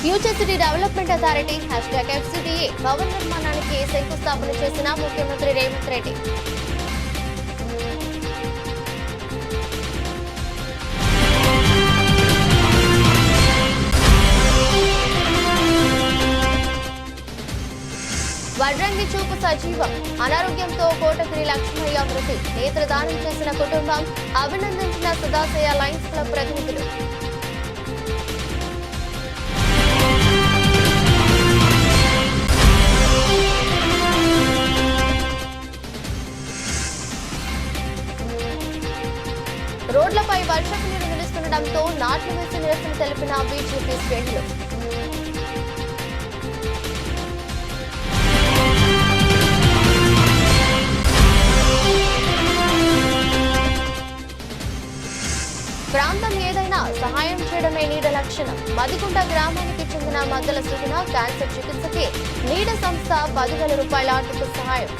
Future development authority hash tag FCDA భవన నిర్మాణానికి శంకుస్థాపన చేసిన ముఖ్యమంత్రి రేవంత్ రెడ్డి. వడ్రంగి చూపు సజీవం. అనారోగ్యంతో కోటగిరి లక్ష్మయ్య మృతి. నేత్రదానం చేసిన కుటుంబం అభినందించిన సదాశయ లయన్స్ క్లబ్ ప్రతినిధులు. రోడ్లపై వర్షపు నీరు నిలుస్తుండటంతో నాట్లు వేసి నిరసన తెలిపిన బీజేపీ శ్రేణులు. ప్రాంతం ఏదైనా సహాయం చేయడమే నీడ లక్షణం. మదికుంట గ్రామానికి చెందిన మద్దల సుగుణ క్యాన్సర్ చికిత్సకి నీడ సంస్థ పదివేల రూపాయల ఆర్థిక సహాయం.